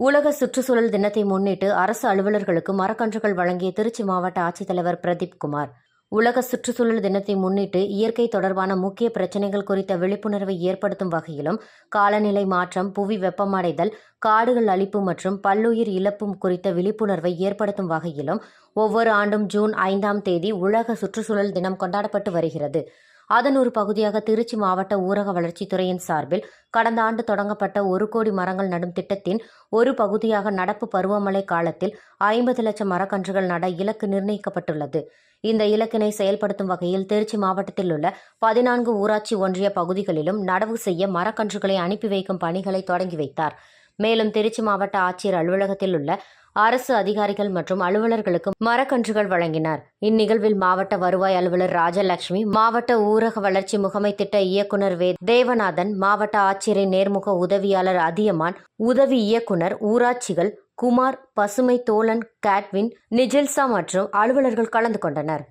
உலக சுற்றுச்சூழல் தினத்தை முன்னிட்டு அரசு அலுவலர்களுக்கு மரக்கன்றுகள் வழங்கிய திருச்சி மாவட்ட ஆட்சித்தலைவர் பிரதீப் குமார். உலக சுற்றுச்சூழல் தினத்தை முன்னிட்டு இயற்கை தொடர்பான முக்கிய பிரச்சனைகள் குறித்த விழிப்புணர்வை ஏற்படுத்தும் வகையிலும் காலநிலை மாற்றம் புவி வெப்பமடைதல் காடுகள் அழிப்பு மற்றும் பல்லுயிர் இழப்பு குறித்த விழிப்புணர்வை ஏற்படுத்தும் வகையிலும் ஒவ்வொரு ஆண்டும் ஜூன் ஐந்தாம் தேதி உலக சுற்றுச்சூழல் தினம் கொண்டாடப்பட்டு வருகிறது. அதன் ஒரு பகுதியாக திருச்சி மாவட்ட ஊரக வளர்ச்சித்துறையின் சார்பில் கடந்த ஆண்டு தொடங்கப்பட்ட ஒரு கோடி மரங்கள் நடும் திட்டத்தின் ஒரு பகுதியாக நடப்பு பருவமழை காலத்தில் ஐம்பது லட்சம் மரக்கன்றுகள் நட இலக்கு நிர்ணயிக்கப்பட்டுள்ளது. இந்த இலக்கினை செயல்படுத்தும் வகையில் திருச்சி மாவட்டத்தில் உள்ள பதினான்கு ஊராட்சி ஒன்றிய பகுதிகளிலும் நடவு செய்ய மரக்கன்றுகளை அனுப்பி வைக்கும் பணிகளை தொடங்கி வைத்தார். மேலும் திருச்சி மாவட்ட ஆட்சியர் அலுவலகத்தில் உள்ள அரசு அதிகாரிகள் மற்றும் அலுவலர்களுக்கு மரக்கன்றுகள் வழங்கினார். இந்நிகழ்வில் மாவட்ட வருவாய் அலுவலர் ராஜலட்சுமி மாவட்ட ஊரக வளர்ச்சி முகமை திட்ட இயக்குனர் வே தேவநாதன் மாவட்ட ஆட்சியரின் நேர்முக உதவியாளர் அதியமான் உதவி இயக்குனர் ஊராட்சிகள் குமார் பசுமை தோழன் கேட்வின் நிஜில்சா மற்றும் அலுவலர்கள் கலந்து கொண்டனர்.